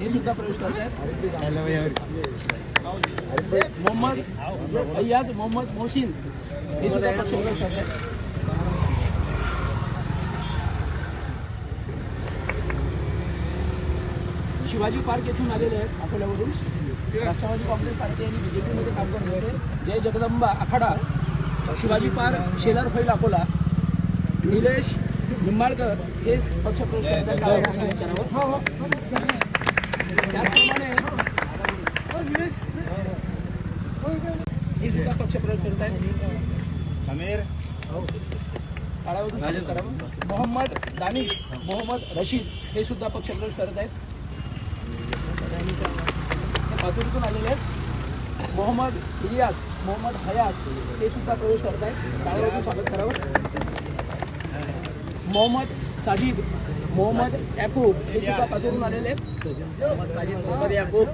हे सुद्धा प्रवेश करत मोहम्मद अय्याज मोहम्मद मोहसिन हे सुद्धा पक्ष प्रवेश आहेत शिवाजी पार्क येथून आलेले आहेत अकोल्यावरून. राष्ट्रवादी काँग्रेस पार्टी आणि बीजेपीमध्ये काम करत होते. जय जगदंबा आखाडा शिवाजी पार्क शेलार फैल अकोला. निलेश निंबाळकर हे पक्षप्रवेश करत करावं हो, हो. पक्षप्रवेश करत आहेत समीर मोहम्मद दानिश मोहम्मद रशीद हे सुद्धा पक्षप्रवेश करत आहेत. पातूरतून आलेले आहेत. मोहम्मद इलियास मोहम्मद हयास हे सुद्धा प्रवेश करत आहेत. काळावरून स्वागत करावं. मोहम्मद साजिद मोहम्मद याकूब हे सुद्धा पातूरून आलेले मोहम्मद याकूब।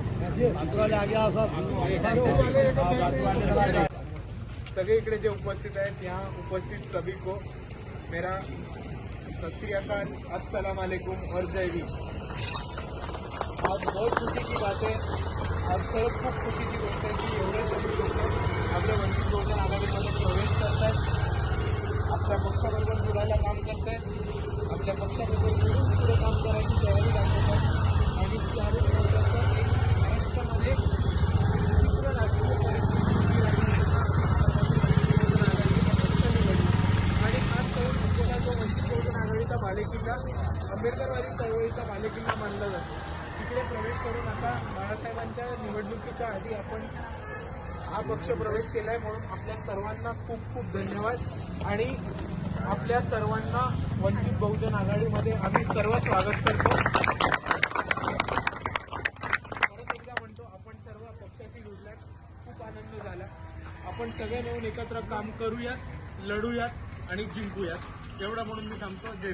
सभी इकडे जे उपस्थित आहेत यहाँ उपस्थित सभी को मेरा सत श्री अकाल अस्सलाम वालेकुम और जय भीम। आज बहुत खुशी की बात है आज खरंच खूप खुशीची गोष्ट आहे की एवढे सगळे लोक आपल्या वंचित बहुजन आघाडीमध्ये प्रवेश करत आहेत आपल्या पक्षाबरोबर जुळायला काम करत आहेत आपल्या पक्षाबरोबर मिळून पुढे काम करायची तयारी दाखवत आणि त्यावर एक महाराष्ट्रामध्ये परिस्थिती आणि खास करून आपल्याला जो वंचित बहुजन आघाडीचा बालेकिल्ला आंबेडकरवादी चळवळीचा बालेकिल्ला मानला जातो. तिकडे प्रवेश करून आता बाळासाहेबांच्या निवडणुकीच्या आधी आपण हा पक्ष प्रवेश केलाय म्हणून आपल्या सर्वांना खूप खूप धन्यवाद. आणि आपल्या सर्वांना वंचित बहुजन आघाडीमध्ये आम्ही सर्व स्वागत करतो. परत एकदा म्हणतो आपण सर्व पक्षाशी जोडल्यात. खूप आनंद झाला. आपण सगळे मिळून एकत्र काम करूयात लढूयात आणि जिंकूयात. एवढं म्हणून मी थांबतो. जय